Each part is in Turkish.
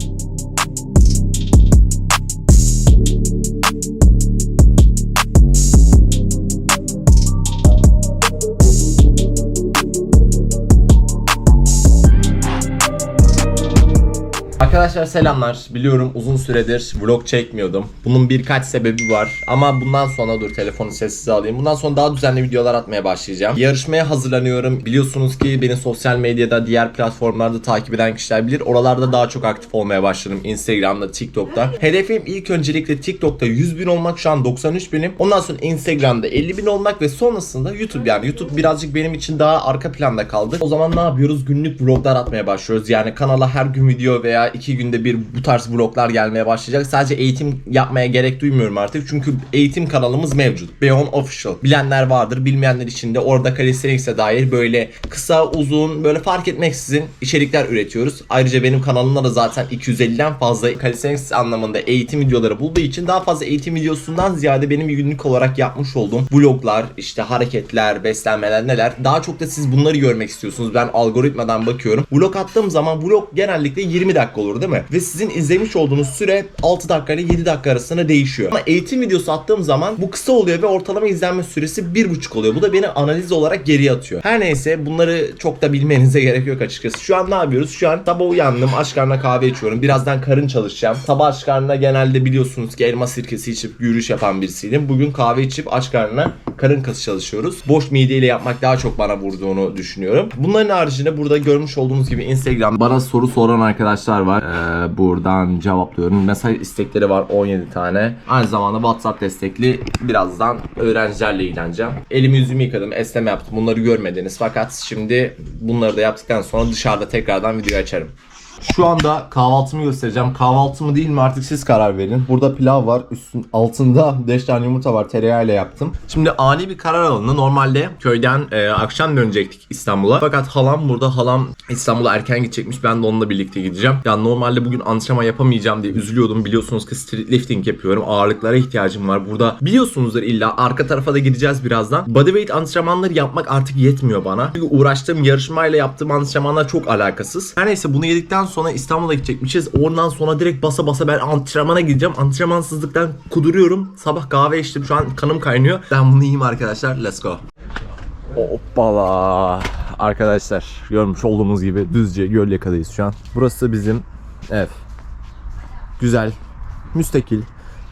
あ! Arkadaşlar selamlar. Biliyorum uzun süredir vlog çekmiyordum. Bunun birkaç sebebi var. Ama bundan sonra dur telefonu sessize alayım. Bundan sonra daha düzenli videolar atmaya başlayacağım. Yarışmaya hazırlanıyorum. Biliyorsunuz ki beni sosyal medyada diğer platformlarda takip eden kişiler bilir. Oralarda daha çok aktif olmaya başladım. Instagram'da, TikTok'ta. Hedefim ilk öncelikle TikTok'ta 100 bin olmak. Şu an 93 binim. Ondan sonra Instagram'da 50 bin olmak ve sonrasında YouTube yani YouTube birazcık benim için daha arka planda kaldı. O zaman ne yapıyoruz? Günlük vloglar atmaya başlıyoruz. Yani kanala her gün video veya iki günde bir bu tarz vloglar gelmeye başlayacak. Sadece eğitim yapmaya gerek duymuyorum artık. Çünkü eğitim kanalımız mevcut. Beyond Official. Bilenler vardır. Bilmeyenler için de orada calisthenics'e dair böyle kısa uzun böyle fark etmeksizin içerikler üretiyoruz. Ayrıca benim kanalımda da zaten 250'den fazla calisthenics anlamında eğitim videoları bulduğu için daha fazla eğitim videosundan ziyade benim günlük olarak yapmış olduğum vloglar, işte hareketler, beslenmeler neler. Daha çok da siz bunları görmek istiyorsunuz. Ben algoritmadan bakıyorum. Vlog attığım zaman vlog genellikle 20 dakika olur değil mi? Ve sizin izlemiş olduğunuz süre 6 dakika ile 7 dakika arasında değişiyor. Ama eğitim videosu attığım zaman bu kısa oluyor ve ortalama izlenme süresi 1,5 oluyor. Bu da beni analiz olarak geriye atıyor. Her neyse bunları çok da bilmenize gerek yok açıkçası. Şu an ne yapıyoruz? Şu an sabah uyandım. Aç karnına kahve içiyorum. Birazdan karın çalışacağım. Sabah aç karnına genelde biliyorsunuz ki elma sirkesi içip yürüyüş yapan birisiydim. Bugün kahve içip aç karnına karın kası çalışıyoruz. Boş mideyle yapmak daha çok bana vurduğunu düşünüyorum. Bunların haricinde burada görmüş olduğunuz gibi Instagram bana soru soran arkadaşlar var. Ee, buradan cevaplıyorum. Mesaj istekleri var 17 tane. Aynı zamanda WhatsApp destekli birazdan öğrencilerle ilgileneceğim. Elimi yüzümü yıkadım, esneme yaptım. Bunları görmediniz. Fakat şimdi bunları da yaptıktan sonra dışarıda tekrardan video açarım. Şu anda kahvaltımı göstereceğim. Kahvaltı mı değil mi artık siz karar verin. Burada pilav var. Üstün altında 5 tane yumurta var. Tereyağıyla yaptım. Şimdi ani bir karar alındı. Normalde köyden e, akşam dönecektik İstanbul'a. Fakat halam burada. Halam İstanbul'a erken gidecekmiş. Ben de onunla birlikte gideceğim. Yani normalde bugün antrenman yapamayacağım diye üzülüyordum. Biliyorsunuz ki street yapıyorum. Ağırlıklara ihtiyacım var. Burada biliyorsunuzdur illa arka tarafa da gideceğiz birazdan. Bodyweight antrenmanları yapmak artık yetmiyor bana. Çünkü uğraştığım yarışmayla yaptığım antrenmanlar çok alakasız. Her neyse bunu yedikten sonra İstanbul'a gidecekmişiz. Oradan sonra direkt basa basa ben antrenmana gideceğim. Antrenmansızlıktan kuduruyorum. Sabah kahve içtim. Şu an kanım kaynıyor. Ben bunu yiyeyim arkadaşlar. Let's go. Hoppala. Arkadaşlar görmüş olduğumuz gibi Düzce Gölyaka'dayız şu an. Burası bizim ev. Güzel, müstakil.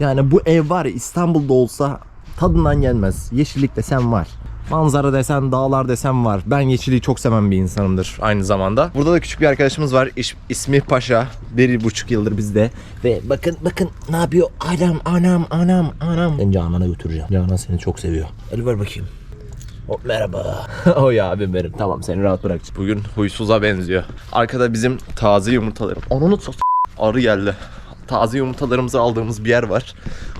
Yani bu ev var ya İstanbul'da olsa tadından gelmez. Yeşillik desen var. Manzara desen, dağlar desen var. Ben yeşilliği çok seven bir insanımdır aynı zamanda. Burada da küçük bir arkadaşımız var. İş, ismi Paşa. Bir buçuk yıldır bizde. Ve bakın bakın ne yapıyor? Anam anam anam anam. Ben Canan'a götüreceğim. Canan seni çok seviyor. El ver bakayım. Hop merhaba. o ya abim benim. Tamam seni rahat bırakacağım. Bugün huysuza benziyor. Arkada bizim taze yumurtalarım. Onu sos. Arı geldi. Taze yumurtalarımızı aldığımız bir yer var.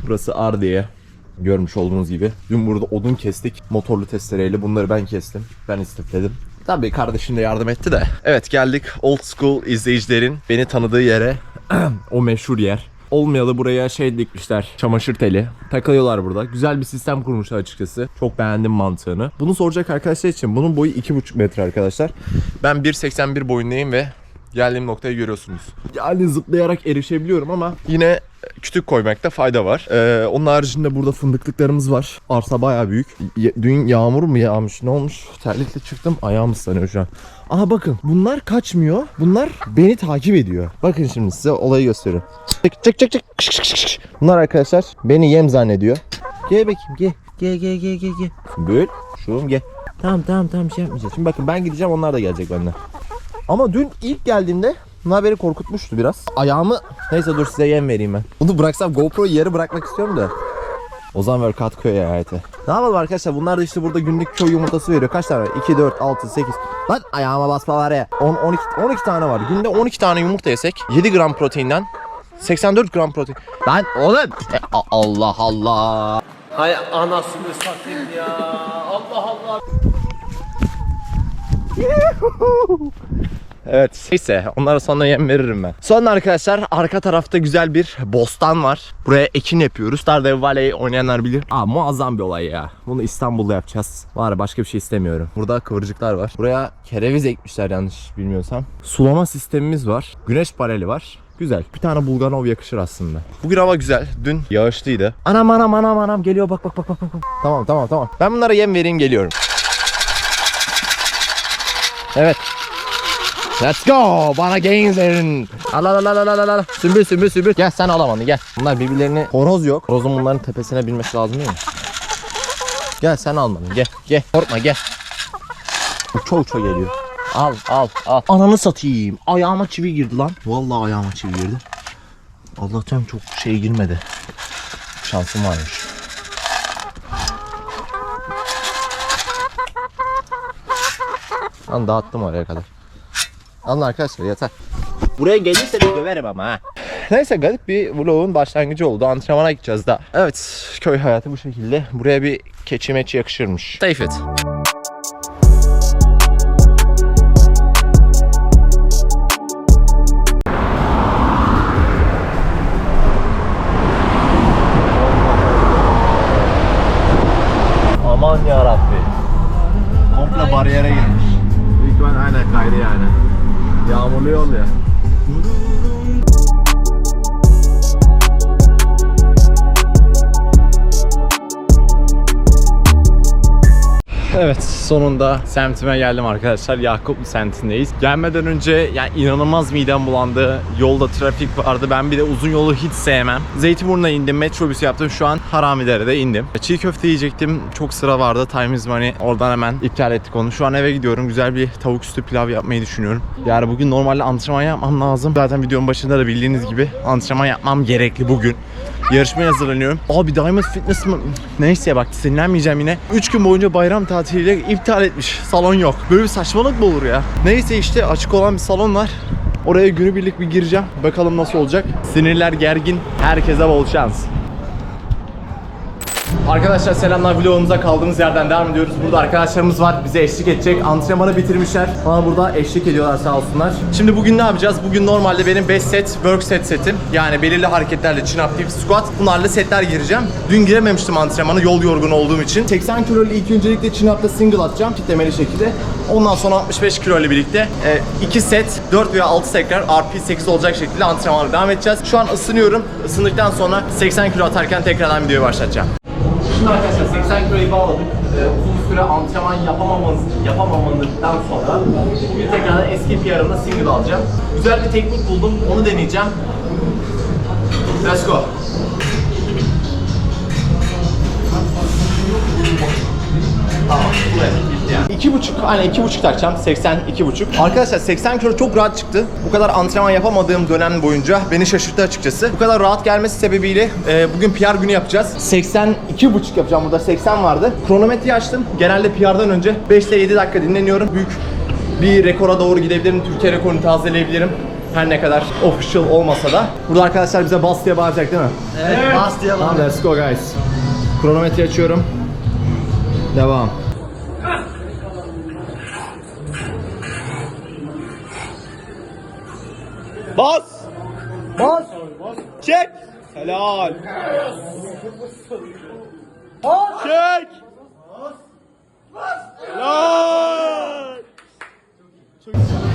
Burası Ardiye. Görmüş olduğunuz gibi. Dün burada odun kestik. Motorlu testereyle bunları ben kestim. Ben istifledim. Tabii kardeşim de yardım etti de. Evet geldik old school izleyicilerin beni tanıdığı yere. o meşhur yer. Olmayalı buraya şey dikmişler. Çamaşır teli. Takılıyorlar burada. Güzel bir sistem kurmuşlar açıkçası. Çok beğendim mantığını. Bunu soracak arkadaşlar için bunun boyu 2,5 metre arkadaşlar. Ben 1.81 boyundayım ve geldiğim noktayı görüyorsunuz. Yani zıplayarak erişebiliyorum ama yine kütük koymakta fayda var. Ee, onun haricinde burada fındıklıklarımız var. Arsa bayağı büyük. Y- dün yağmur mu yağmış ne olmuş? Terlikle çıktım ayağım ıslanıyor şu an. Aha bakın bunlar kaçmıyor. Bunlar beni takip ediyor. Bakın şimdi size olayı gösteriyorum. Çık çık çık çık. Kış, kış, kış, kış. Bunlar arkadaşlar beni yem zannediyor. Gel bakayım gel. Gel gel gel gel gel. Böyle şurum gel. Tamam tamam tamam şey yapmayacağız. Şimdi bakın ben gideceğim onlar da gelecek benden. Ama dün ilk geldiğimde bunlar beni korkutmuştu biraz. Ayağımı neyse dur size yem vereyim ben. Bunu bıraksam GoPro'yu yere bırakmak istiyorum da. Ozan ver kat köy hayatı. Ne yapalım arkadaşlar bunlar da işte burada günlük köy yumurtası veriyor. Kaç tane var? 2, 4, 6, 8. Lan ayağıma basma var ya. 10, 12, 12 tane var. Günde 12 tane yumurta yesek 7 gram proteinden 84 gram protein. Lan oğlum. E, Allah Allah. Hay anasını satayım ya. Allah Allah. Evet. Neyse onlara sonra yem veririm ben. Sonra arkadaşlar arka tarafta güzel bir bostan var. Buraya ekin yapıyoruz. Stardew Valley oynayanlar bilir. Aa muazzam bir olay ya. Bunu İstanbul'da yapacağız. Var başka bir şey istemiyorum. Burada kıvırcıklar var. Buraya kereviz ekmişler yanlış bilmiyorsam. Sulama sistemimiz var. Güneş paneli var. Güzel. Bir tane Bulganov yakışır aslında. Bugün hava güzel. Dün yağışlıydı. Anam anam anam anam geliyor bak bak bak bak. bak. Tamam tamam tamam. Ben bunlara yem vereyim geliyorum. Evet. Let's go. Bana gains verin. Al al al al al al. Sümbül sümbül sümbül. Gel sen al amanı gel. Bunlar birbirlerini horoz yok. Horozun bunların tepesine binmesi lazım değil mi? Gel sen al bana gel. Gel. Korkma gel. Uça uça geliyor. Al al al. Ananı satayım. Ayağıma çivi girdi lan. Vallahi ayağıma çivi girdi. Allah'tan çok şey girmedi. Şansım varmış. Lan dağıttım oraya kadar. Alın arkadaşlar yeter. Buraya gelirseniz döverim ama ha. Neyse garip bir vlogun başlangıcı oldu. Antrenmana gideceğiz da. Evet köy hayatı bu şekilde. Buraya bir keçi meçi yakışırmış. Seyfet. Aman ya Rabbi. Komple bariyere girmiş. Büyük ihtimal aynen kaydı yani. Yağmurlu yol ya. Evet sonunda semtime geldim arkadaşlar. Yakuplu semtindeyiz. Gelmeden önce yani inanılmaz midem bulandı. Yolda trafik vardı. Ben bir de uzun yolu hiç sevmem. Zeytinburnu'na indim. Metrobüs yaptım. Şu an Haramidere'de indim. Çiğ köfte yiyecektim. Çok sıra vardı. Time is money. Oradan hemen iptal ettik onu. Şu an eve gidiyorum. Güzel bir tavuk üstü pilav yapmayı düşünüyorum. Yani bugün normalde antrenman yapmam lazım. Zaten videonun başında da bildiğiniz gibi antrenman yapmam gerekli bugün. Yarışmaya hazırlanıyorum. Abi Diamond Fitness mı? Neyse bak sinirlenmeyeceğim yine. 3 gün boyunca bayram tatiliyle iptal etmiş. Salon yok. Böyle bir saçmalık mı olur ya? Neyse işte açık olan bir salon var. Oraya günübirlik bir gireceğim. Bakalım nasıl olacak. Sinirler gergin. Herkese bol şans. Arkadaşlar selamlar vlogumuza kaldığımız yerden devam ediyoruz. Burada arkadaşlarımız var bize eşlik edecek. Antrenmanı bitirmişler. Bana burada eşlik ediyorlar sağ olsunlar. Şimdi bugün ne yapacağız? Bugün normalde benim 5 set work set setim. Yani belirli hareketlerle chin up, dip, squat. Bunlarla setler gireceğim. Dün girememiştim antrenmana yol yorgun olduğum için. 80 kilo ile ilk öncelikle chin up'ta single atacağım kitlemeli şekilde. Ondan sonra 65 kilo ile birlikte 2 set 4 veya 6 tekrar RP8 olacak şekilde antrenmana devam edeceğiz. Şu an ısınıyorum. Isındıktan sonra 80 kilo atarken tekrardan videoyu başlatacağım. Şimdi arkadaşlar 80 kiloyu bağladık. Ee, uzun süre antrenman yapamamamız, yapamamandıktan sonra bugün tekrardan eski PR'ımda single alacağım. Güzel bir teknik buldum, onu deneyeceğim. Let's go. Tamam, buraya yani. İki buçuk, aynen iki buçuk takacağım. 80, iki buçuk. Arkadaşlar 80 kilo çok rahat çıktı. Bu kadar antrenman yapamadığım dönem boyunca beni şaşırttı açıkçası. Bu kadar rahat gelmesi sebebiyle e, bugün PR günü yapacağız. 82 buçuk yapacağım. Burada 80 vardı. Kronometreyi açtım. Genelde PR'dan önce 5 ile 7 dakika dinleniyorum. Büyük bir rekora doğru gidebilirim. Türkiye rekorunu tazeleyebilirim. Her ne kadar official olmasa da. Burada arkadaşlar bize bas diye bağıracak değil mi? Evet, bas diye Tamam let's go guys. Kronometreyi açıyorum. Devam. Bas. Bas. Çek. Helal. Çek. Helal.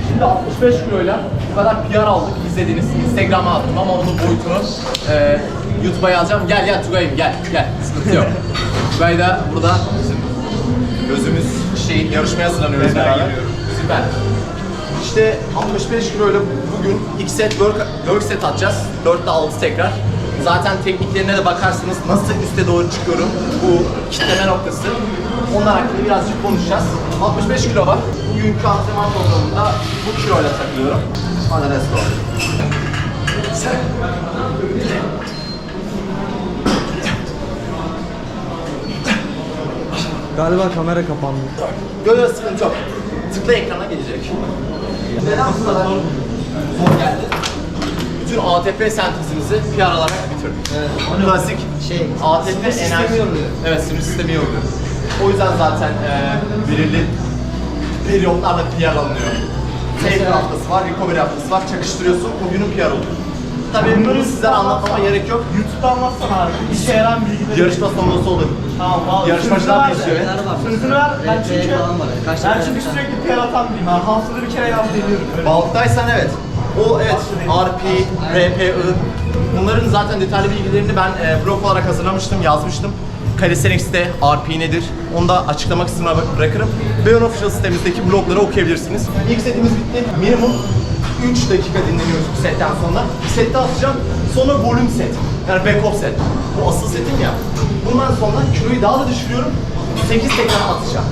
Şimdi 65 kiloyla bu kadar PR aldık izlediniz. Instagram'a attım ama onun boyutunu e, YouTube'a yazacağım. Gel gel Tugay'ım gel gel. Sıkıntı yok. Tugay da burada bizim gözümüz şey yarışmaya hazırlanıyoruz beraber. Süper. İşte 65 kiloyla bugün ilk set work, work set atacağız. 4 ile 6 tekrar. Zaten tekniklerine de bakarsınız nasıl üste doğru çıkıyorum bu kitleme noktası. Onlar hakkında birazcık konuşacağız. 65 kilo var. Bugünkü antrenman programında bu kiloyla takılıyorum. Hadi let's go. Galiba kamera kapandı. Böyle sıkıntı yok. Tıkla ekrana gelecek. Neden bu kadar zor geldi? Bütün ATP sentezimizi PR alarak bitirdik. Evet. Klasik Şey, ATP enerji. Evet sinir sistemi yoruyor. O yüzden zaten e, belirli periyotlarla PR alınıyor. Taper haftası var, recovery haftası var. Çakıştırıyorsun, o günün PR oluyor. Tabii bunu sizden anlatmama gerek yok. YouTube'da anlatsana abi. İşe yarayan bilgileri. Yarışma sonrası olur. Tamam abi. Yarışmacılar da izliyor. Sözünü ver. Ben çünkü, falan var. Kaç ben çünkü sürekli per atan biriyim. Ben haftada bir kere yap deniyorum. Balıktaysan evet. O evet RP, RPI. Bunların zaten detaylı bilgilerini ben e, blog olarak hazırlamıştım, yazmıştım. Calisthenics'te RP nedir? Onu da açıklama kısmına bırakırım. Beyon Official sitemizdeki blogları okuyabilirsiniz. İlk setimiz bitti. Minimum 3 dakika dinleniyoruz bu setten sonra. Bir set daha atacağım. Sonra volüm set. Yani back off set. Bu asıl setim ya. Bundan sonra kiloyu daha da düşürüyorum. 8 tekrar atacağım.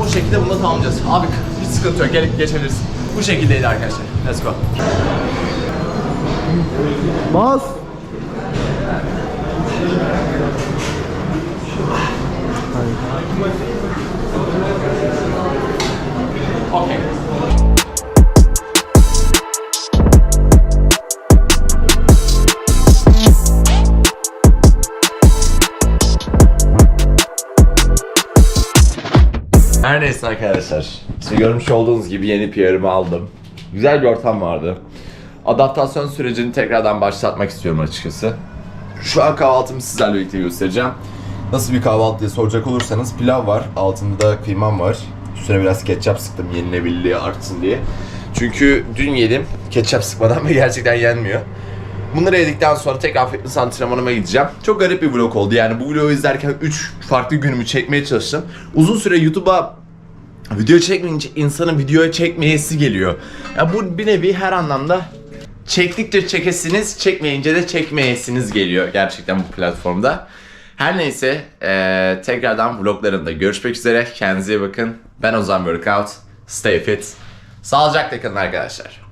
Bu şekilde bunu da tamamlayacağız. Abi hiç sıkıntı yok. Gelip geçebilirsin. Bu şekildeydi arkadaşlar. Let's go. Bas. Okay. Her neyse arkadaşlar. İşte görmüş olduğunuz gibi yeni PR'ımı aldım. Güzel bir ortam vardı. Adaptasyon sürecini tekrardan başlatmak istiyorum açıkçası. Şu an kahvaltımı sizlerle birlikte göstereceğim. Nasıl bir kahvaltı diye soracak olursanız pilav var. Altında da kıymam var. Üstüne biraz ketçap sıktım yenilebilirliği artsın diye. Çünkü dün yedim. Ketçap sıkmadan ve gerçekten yenmiyor. Bunları yedikten sonra tekrar fitness antrenmanıma gideceğim. Çok garip bir vlog oldu. Yani bu vlogu izlerken 3 farklı günümü çekmeye çalıştım. Uzun süre YouTube'a video çekmeyince insanın videoya çekmeyesi geliyor. Ya bu bir nevi her anlamda çektikçe çekesiniz, çekmeyince de çekmeyesiniz geliyor gerçekten bu platformda. Her neyse eee, tekrardan vloglarımda görüşmek üzere. Kendinize iyi bakın. Ben Ozan Workout. Stay fit. Sağlıcakla kalın arkadaşlar.